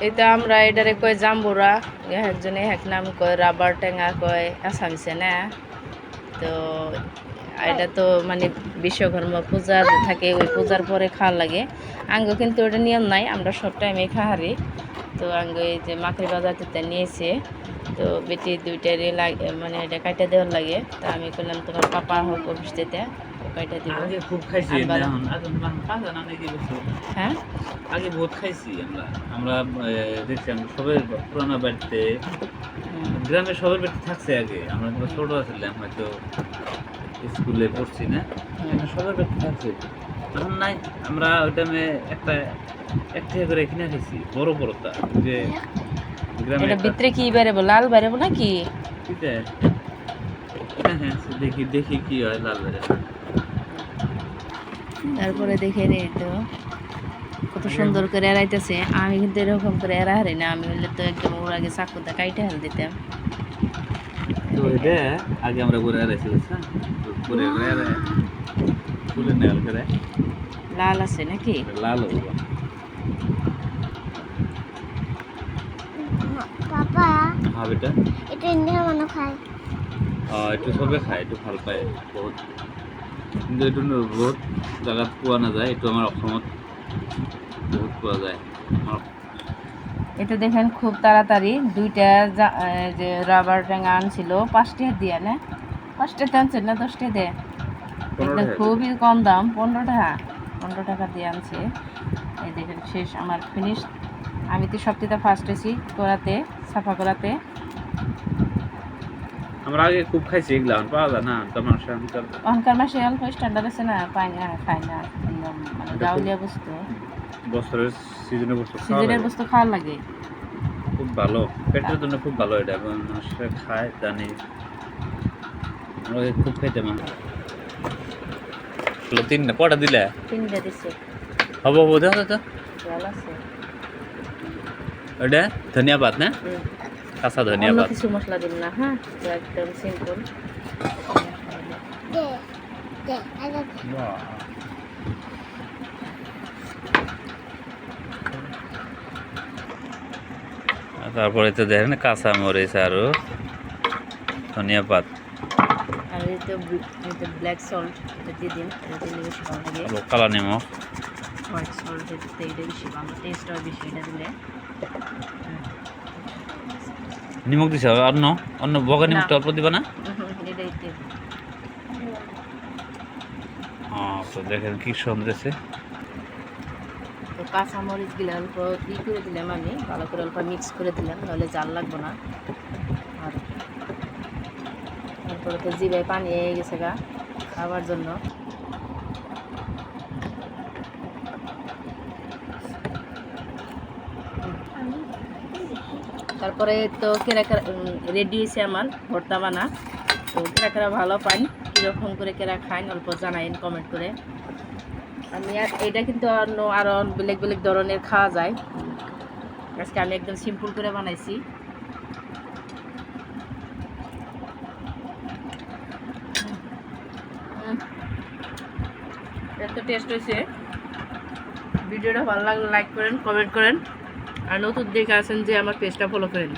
এটা আমরা এটারে কয় জাম্বুরা একজনে এক নাম কয়, রাবার টেঙা কয় আসামিছে না? তো এটা তো মানে বিশ্বকর্মা পূজা থাকে, ওই পূজার পরে খাওয়া লাগে। আঙ্গ কিন্তু ওটা নিয়ম নাই, আমরা সব টাইমে খাহারি। তো আঙ্গ এই যে মাখের বাজার থেকে নিয়েছে, তো বেটি দুইটারই লাগে মানে এটা কাটা দেওয়ার লাগে। তো আমি বললাম তোমার পাপা হোক অফিস দিতে ও কাইটা দিব? আগে খুব খাইছি এখন। এখন এখন খাওয়া না নাকি বছর হ্যাঁ? আগে বহুত খাইছি আমরা। আমরা দেখছি আমরা সবের পুরানো বাড়িতে গ্রামে সবের বাড়িতে থাকছে আগে। আমরা যখন ছোট ছিলাম হয়তো স্কুলে পড়ছি না। সবের বাড়িতে থাকছে। এখন নাই। আমরা ওই টাইমে একটা এক থেকে করে কিনে খাইছি বড় বড়টা যে গ্রামে এটা ভিতরে কি বেরোবো লাল বেরোবো নাকি? হ্যাঁ হ্যাঁ দেখি দেখি কি হয় লাল বেড়ে তারপরে দেখে রে তো কত সুন্দর করে এড়াইতেছে। আমি কিন্তু এরকম করে এড়া হারি না আমি হলে তো একদম ওর আগে চাকুতে কাইটে হাল দিতাম। আগে আমরা ঘুরে এড়াইছি ঘুরে ঘুরে নেল করে। লাল আছে নাকি? লাল হব। পাপা হ্যাঁ বেটা। এটা ইন্ডিয়া মানুষ খায় হ্যাঁ একটু সবে খায় একটু ভালো পায় বহুত। কিন্তু এইটো বহুত জাগাত পোৱা নাযায় এইটো আমাৰ অসমত বহুত পোৱা যায়। এটা দেখেন খুব তাড়াতাড়ি দুইটা যে রাবার ট্যাঙ্গা আনছিল পাঁচটা দিয়ে না? পাঁচটা আনছে না দশটা দিয়ে? এটা। খুবই কম দাম পনেরো টাকা পনেরো টাকা দিয়ে আনছে। এই দেখেন শেষ আমার ফিনিশ আমি তো সবথেকে ফার্স্ট হয়েছি করাতে সাফা করাতে। আমরা আগে খুব খাইছি এগুলা এখন পাওয়া যায় না তো মানুষ অনকার মাসে অল্প স্ট্যান্ডার্ড আছে না পাই না খাই না মানে এটা গাউলিয়া বস্তু। বছরের সিজনে বছর খাওয়া সিজনের বস্তু খাওয়ার লাগে। খুব ভালো পেটের জন্য খুব ভালো এটা এবং মানুষরা খায় জানি। আমরা খুব খাইতাম তিন না কটা দিলে? তিনটা দিছে। হব হব দেখো তো ভালো আছে। ওটা ধনিয়াবাদ না? হুম। কাঁচা অন্য ধনিয়াবাদ কিছু মশলা দিন না হ্যাঁ? একদম সিম্পল তারপরে তো দেখেন কাঁচা মরিচ আর ধনিয়া পাত। আর এই তো ব্ল্যাক সল্ট এটা দিয়ে দিন এটা দিলে বেশি ভালো লাগে। কালা নিমখ। হোয়াইট সল্ট এটা এটা বেশি ভালো টেস্ট হয় বেশি এটা দিলে। নিমখ দিছে অন্য অন্য বগা নিমখটা না। অল্প দিবা না? হ্যাঁ তো দেখেন কি সুন্দর আছে তো কাঁচা মরিচগুলো অল্প ই করে দিলাম আমি ভালো করে অল্প মিক্স করে দিলাম নাহলে জাল লাগবে না। আর তারপরে তো জিবায় পানি হয়ে গেছে গা খাওয়ার জন্য। তারপরে তো কেরা কেরা রেডি হয়েছে আমার, ভর্তা বানা। তো কেরা কেরা ভালো পান, কীরকম করে কেরা খান অল্প জানাইন কমেন্ট করে। আমি আর এটা কিন্তু অন্য আরও বেলেগ বেলেগ ধরনের খাওয়া যায়। আজকে আমি একদম সিম্পল করে বানাইছি। এত টেস্ট হয়েছে। ভিডিওটা ভালো লাগলে লাইক করেন কমেন্ট করেন। আর নতুন দেখে আসেন যে আমার পেজটা ফলো করেন।